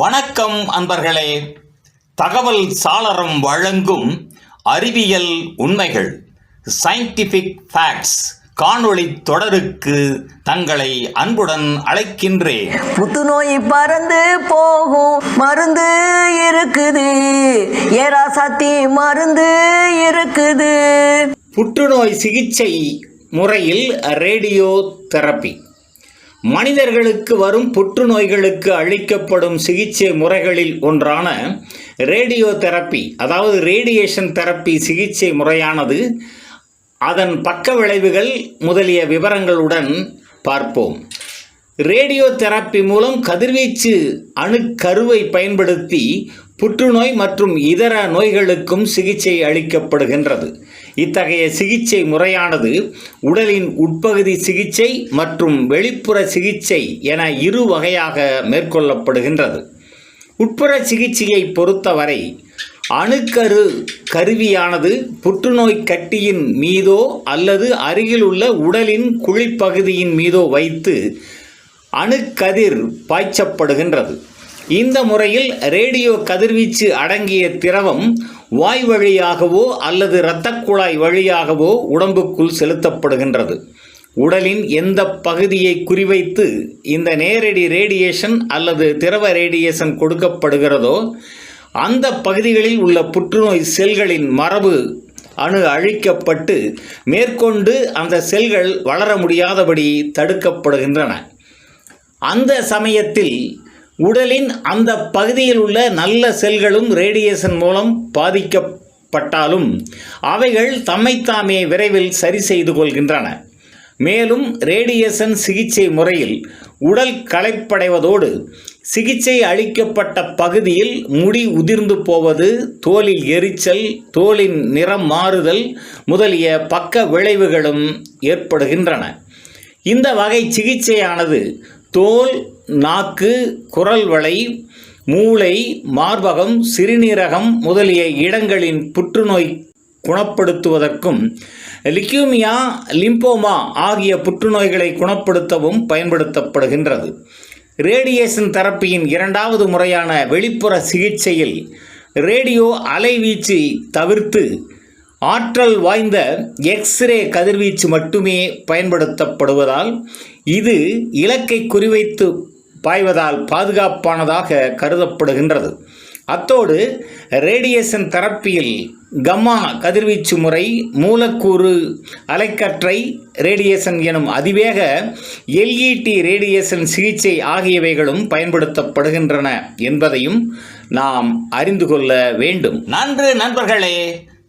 வணக்கம் அன்பர்களே. தகவல் சாளரம் வழங்கும் அறிவியல் உண்மைகள் சயின்டிஃபிக் ஃபேக்ட்ஸ் காணொளி தொடருக்கு தங்களை அன்புடன் அழைக்கின்றேன். புத்துநோய் பறந்து போகும் மருந்து இருக்குது. ஏரா சத்தி மருந்து இருக்குது. புற்றுநோய் சிகிச்சை முறையில் ரேடியோ தெரப்பி மனிதர்களுக்கு வரும் புற்றுநோய்களுக்கு அளிக்கப்படும் சிகிச்சை முறைகளில் ஒன்றான ரேடியோ தெரப்பி அதாவது ரேடியேஷன் தெரப்பி சிகிச்சை முறையானது அதன் பக்க விளைவுகள் முதலிய விவரங்களுடன் பார்ப்போம். ரேடியோ தெரப்பி மூலம் கதிர்வீச்சு அணுக்கருவை பயன்படுத்தி புற்றுநோய் மற்றும் இதர நோய்களுக்கும் சிகிச்சை அளிக்கப்படுகின்றது. இத்தகைய சிகிச்சை முறையானது உடலின் உட்பகுதி சிகிச்சை மற்றும் வெளிப்புற சிகிச்சை என இரு வகையாக மேற்கொள்ளப்படுகின்றது. உட்புற சிகிச்சையை பொறுத்தவரை அணுக்கரு கருவியானது புற்றுநோய் கட்டியின் மீதோ அல்லது அருகிலுள்ள உடலின் குழிப்பகுதியின் மீதோ வைத்து அணுக்கதிர் பாய்ச்சப்படுகின்றது. இந்த முறையில் ரேடியோ கதிர்வீச்சு அடங்கிய திரவம் வாய் வழியாகவோ அல்லது இரத்தக் குழாய் வழியாகவோ உடம்புக்குள் செலுத்தப்படுகின்றது. உடலின் எந்த பகுதியை குறிவைத்து இந்த நேரடி ரேடியேஷன் அல்லது திரவ ரேடியேஷன் கொடுக்கப்படுகிறதோ அந்த பகுதிகளில் உள்ள புற்றுநோய் செல்களின் மரபு அணு அழிக்கப்பட்டு மேற்கொண்டு அந்த செல்கள் வளர முடியாதபடி தடுக்கப்படுகின்றன. அந்த சமயத்தில் உடலின் அந்த பகுதியில் உள்ள நல்ல செல்களும் ரேடியேஷன் மூலம் பாதிக்கப்பட்டாலும் அவைகள் தம்மைத்தாமே விரைவில் சரி செய்து கொள்கின்றன. மேலும் ரேடியேஷன் சிகிச்சை முறையில் உடல் களைப்படைவதோடு சிகிச்சை அளிக்கப்பட்ட பகுதியில் முடி உதிர்ந்து போவது தோலில் எரிச்சல் தோலின் நிறம் மாறுதல் முதலிய பக்க விளைவுகளும் ஏற்படுகின்றன. இந்த வகை சிகிச்சையானது தோல் நாக்கு குரல் வளை மூளை மார்பகம் சிறுநீரகம் முதலிய இடங்களின் புற்றுநோய் குணப்படுத்துவதற்கும் லிக்யூமியா லிம்போமா ஆகிய புற்றுநோய்களை குணப்படுத்தவும் பயன்படுத்தப்படுகின்றது. ரேடியேஷன் தெரப்பியின் இரண்டாவது முறையான வெளிப்புற சிகிச்சையில் ரேடியோ அலைவீச்சு தவிர்த்து ஆற்றல் வாய்ந்த எக்ஸ்ரே கதிர்வீச்சு மட்டுமே பயன்படுத்தப்படுவதால் இது இலக்கை குறிவைத்து பாய்வதால் பாதுகாப்பானதாக கருதப்படுகின்றது. அத்தோடு ரேடியேஷன் தெரப்பியில் கம்மா கதிர்வீச்சு முறை மூலக்கூறு அலைக்கற்றை ரேடியேஷன் எனும் அதிவேக எல்இடி ரேடியேஷன் சிகிச்சை ஆகியவைகளும் பயன்படுத்தப்படுகின்றன என்பதையும் நாம் அறிந்து கொள்ள வேண்டும். நன்று நண்பர்களே